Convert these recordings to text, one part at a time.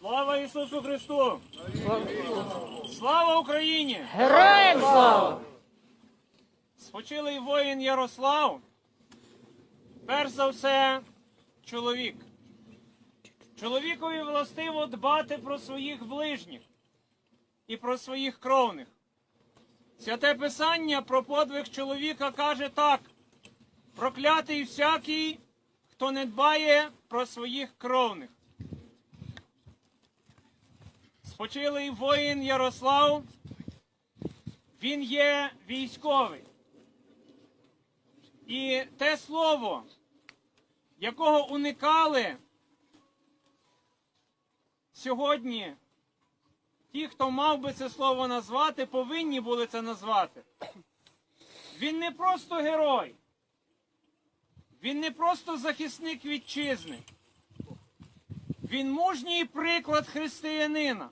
Слава Ісусу Христу! Слава Україні! Героям слава! Спочилий воїн Ярослав, перш за все, чоловік. Чоловікові властиво дбати про своїх ближніх і про своїх кровних. Святе Писання про подвиг чоловіка каже так: проклятий всякий, хто не дбає про своїх кровних. Спочилий воїн Ярослав, він є військовий. І те слово, якого уникали сьогодні ті, хто мав би це слово назвати, повинні були це назвати. Він не просто герой, він не просто захисник вітчизни. Він мужній приклад християнина.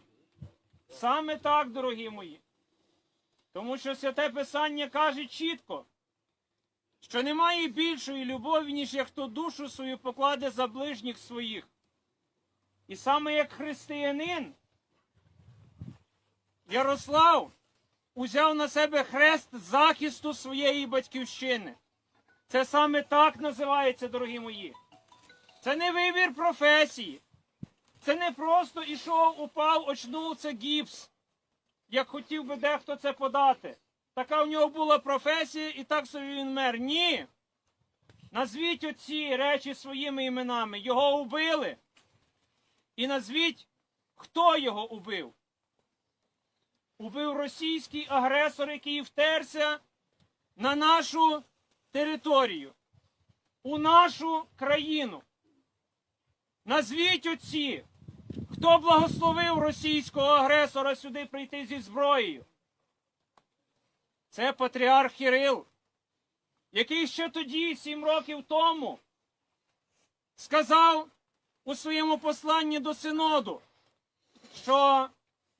Саме так, дорогі мої. Тому що святе Писання каже чітко, що немає більшої любові, ніж як хто душу свою покладе за ближніх своїх. І саме як християнин, Ярослав узяв на себе хрест захисту своєї батьківщини. Це саме так називається, дорогі мої. Це не вибір професії. Це не просто ішов, упав, очнувся гіпс, як хотів би дехто це подати. Така в нього була професія, і так собі він мер. Ні. Назвіть оці речі своїми іменами. Його убили. І назвіть, хто його убив. Убив російський агресор, який втерся на нашу територію, у нашу країну. Назвіть оці, хто благословив російського агресора сюди прийти зі зброєю. Це патріарх Кирил, який ще тоді, сім років тому, сказав у своєму посланні до Синоду, що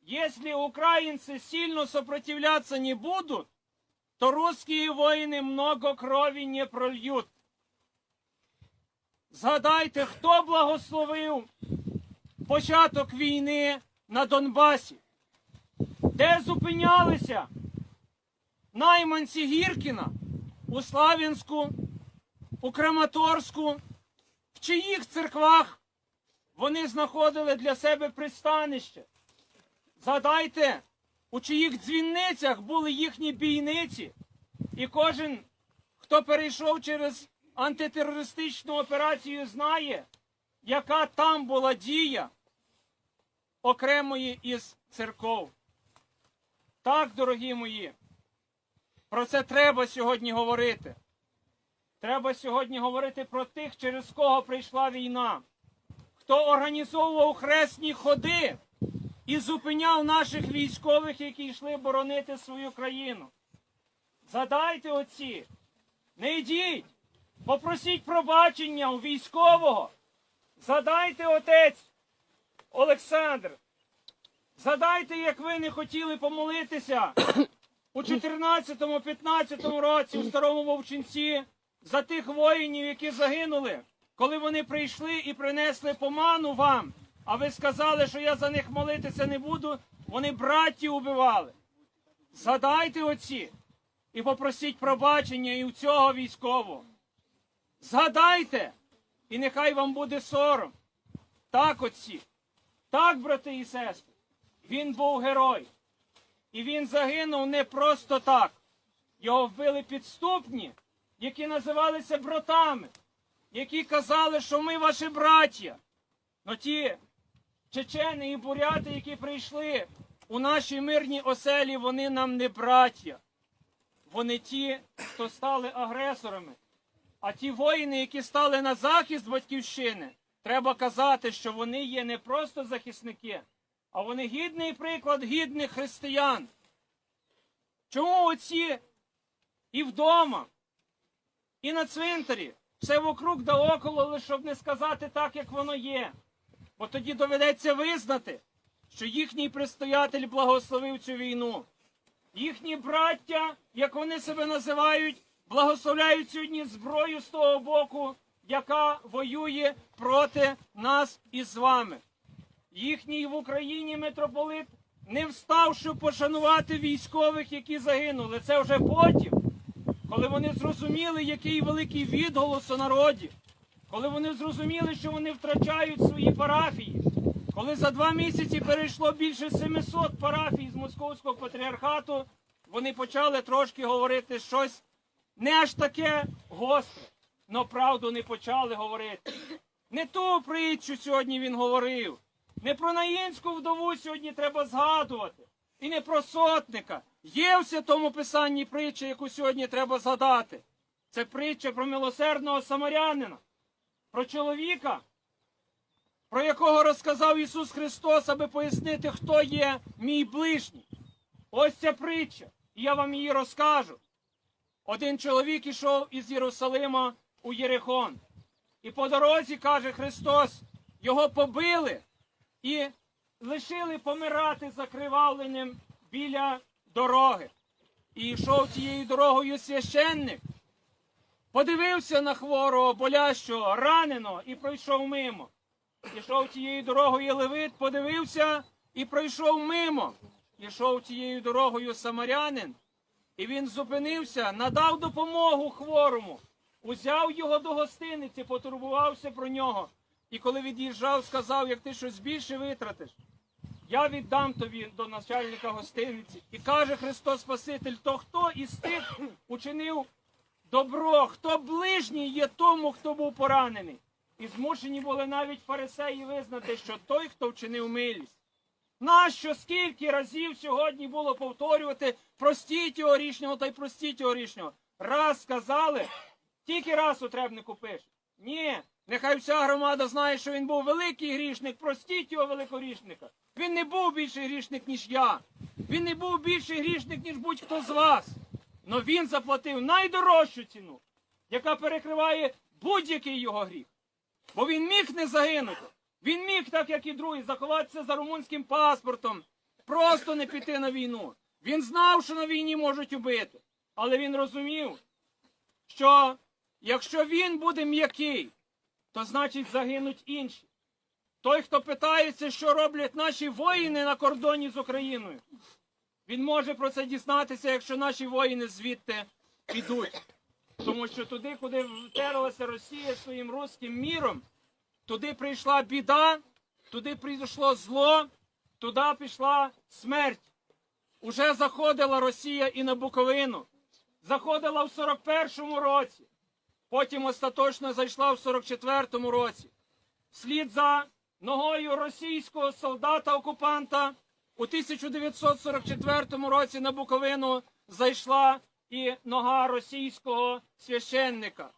якщо українці сильно сопротивляться не будуть, то русские воїни много крові не прольють. Згадайте, хто благословив початок війни на Донбасі, де зупинялися найманці Гіркіна у Слав'янську, у Краматорську, в чиїх церквах вони знаходили для себе пристанище. Згадайте, у чиїх дзвінницях були їхні бійниці, і кожен, хто перейшов через антитерористичну операцію, знає, яка там була дія окремої із церков. Так, дорогі мої, про це треба сьогодні говорити. Треба сьогодні говорити про тих, через кого прийшла війна, хто організовував хресні ходи і зупиняв наших військових, які йшли боронити свою країну. Задайте оці, не йдіть, попросіть пробачення у військового. Задайте отець Олександр. Задайте, як ви не хотіли помолитися у 14-15 році у старому Вовчинці за тих воїнів, які загинули, коли вони прийшли і принесли поману вам, а ви сказали, що я за них молитися не буду, вони браті убивали. Згадайте оці і попросіть пробачення і у цього військового. Згадайте, і нехай вам буде сором. Так, отці, так, брати і сестри, він був герой. І він загинув не просто так. Його вбили підступні, які називалися братами, які казали, що ми ваші браття. Но ті чечени і буряти, які прийшли у наші мирні оселі, вони нам не браття. Вони ті, хто стали агресорами. А ті воїни, які стали на захист батьківщини, треба казати, що вони є не просто захисники, а вони гідний приклад гідних християн. Чому оці і вдома, і на цвинтарі, все вокруг да около, лише щоб не сказати так, як воно є. Бо тоді доведеться визнати, що їхній предстоятель благословив цю війну. Їхні браття, як вони себе називають, благословляють сьогодні зброю з того боку, яка воює проти нас і з вами. їхній в Україні митрополит не встав, щоб пошанувати військових, які загинули. Це вже потім, коли вони зрозуміли, який великий відголос у народі, коли вони зрозуміли, що вони втрачають свої парафії, коли за два місяці перейшло більше 700 парафій з московського патріархату, вони почали трошки говорити щось не аж таке гостре, но правду не почали говорити. Не ту притчу сьогодні він говорив. Не про наїнську вдову сьогодні треба згадувати. І не про сотника. Є в святому писанні притча, яку сьогодні треба згадати. Це притча про милосердного самарянина, про чоловіка, про якого розказав Ісус Христос, аби пояснити, хто є мій ближній. Ось ця притча. І я вам її розкажу. Один чоловік ішов із Єрусалима у Єрихон. І по дорозі, каже Христос, його побили і лишили помирати закривавленим біля дороги. І йшов тією дорогою священник, подивився на хворого, болящого, раненого і пройшов мимо. Ішов тією дорогою Левит, подивився і пройшов мимо. Ішов тією дорогою самарянин, і він зупинився, надав допомогу хворому, узяв його до гостиниці, потурбувався про нього. І коли від'їжджав, сказав, як ти щось більше витратиш, я віддам тобі до начальника гостиниці. І каже Христос Спаситель, то хто із тих учинив добро, хто ближній є тому, хто був поранений. І змушені були навіть фарисеї визнати, що той, хто вчинив милість. Нащо скільки разів сьогодні було повторювати простіть його рішнього та й простіть його рішнього? Раз сказали, тільки раз у требнику пише. Ні, нехай вся громада знає, що він був великий грішник, простіть його великогрішника. Він не був більший грішник, ніж я. Він не був більший грішник, ніж будь-хто з вас. Но він заплатив найдорожчу ціну, яка перекриває будь-який його гріх. Бо він міг не загинути. Він міг, так як і другі, заховатися за румунським паспортом, просто не піти на війну. Він знав, що на війні можуть убити. Але він розумів, що якщо він буде м'який, то значить загинуть інші. Той, хто питається, що роблять наші воїни на кордоні з Україною, він може про це дізнатися, якщо наші воїни звідти підуть. Тому що туди, куди втерлася Росія своїм руським міром, туди прийшла біда, туди прийшло зло, туди пішла смерть. Уже заходила Росія і на Буковину. Заходила в 41-му році. Потім остаточно зайшла в 44-му році. Вслід за ногою російського солдата-окупанта у 1944 році на Буковину зайшла і нога російського священника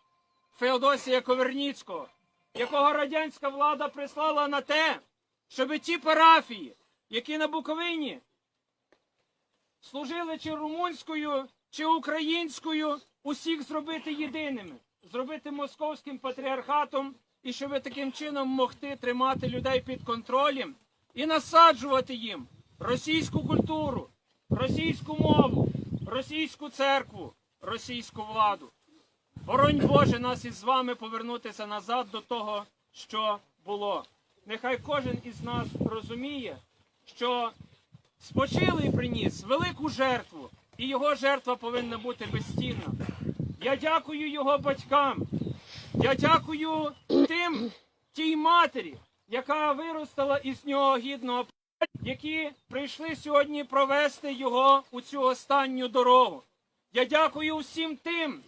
Феодосія Коверніцького, якого радянська влада прислала на те, щоб ті парафії, які на Буковині служили чи румунською, чи українською, усіх зробити єдиними, зробити московським патріархатом, і щоб таким чином могти тримати людей під контролем і насаджувати їм російську культуру, російську мову, російську церкву, російську владу. Боронь Боже нас із вами повернутися назад до того, що було. Нехай кожен із нас розуміє, що спочилий приніс велику жертву, і його жертва повинна бути безцінна. Я дякую його батькам. Я дякую тим тій матері, яка виростала із нього гідного які прийшли сьогодні провести його у цю останню дорогу. Я дякую всім тим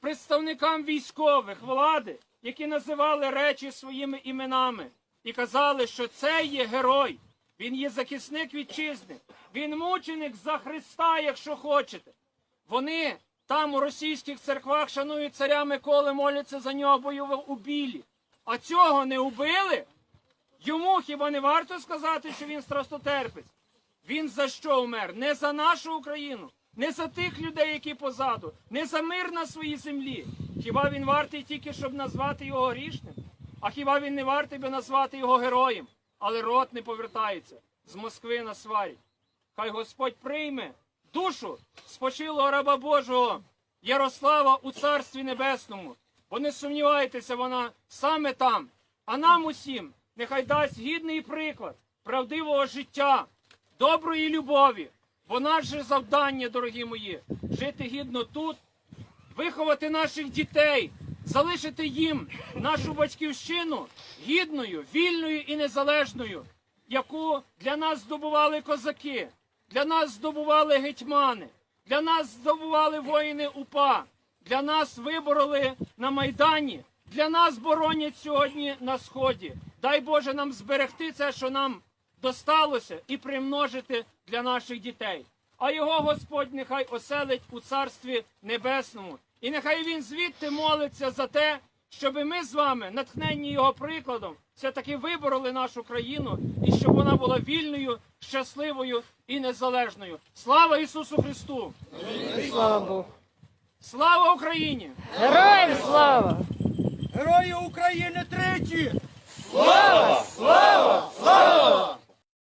представникам військових влади, які називали речі своїми іменами і казали, що це є герой, він є захисник вітчизни, він мученик за Христа, якщо хочете. Вони там у російських церквах шанують царя Миколи, моляться за нього, бо його убілі. А цього не убили? Йому хіба не варто сказати, що він страстотерпець? Він за що вмер? Не за нашу Україну, не за тих людей, які позаду, не за мир на своїй землі. Хіба він вартий тільки, щоб назвати його грішним? А хіба він не вартий би назвати його героєм? Але рот не повертається. З Москви на сварять. Хай Господь прийме душу спочилого раба Божого Ярослава у Царстві Небесному. Бо не сумнівайтеся, вона саме там. А нам усім нехай дасть гідний приклад правдивого життя, доброї любові. Бо наше завдання, дорогі мої, жити гідно тут, виховати наших дітей, залишити їм нашу батьківщину гідною, вільною і незалежною, яку для нас здобували козаки, для нас здобували гетьмани, для нас здобували воїни УПА, для нас вибороли на Майдані, для нас боронять сьогодні на Сході. Дай Боже нам зберегти це, що нам досталося, і примножити для наших дітей. А його Господь нехай оселить у Царстві Небесному. І нехай він звідти молиться за те, щоб ми з вами, натхненні його прикладом, все-таки вибороли нашу країну і щоб вона була вільною, щасливою і незалежною. Слава Ісусу Христу! Слава Слава Україні! Героям слава! Герої України треті! Слава! Слава! Слава!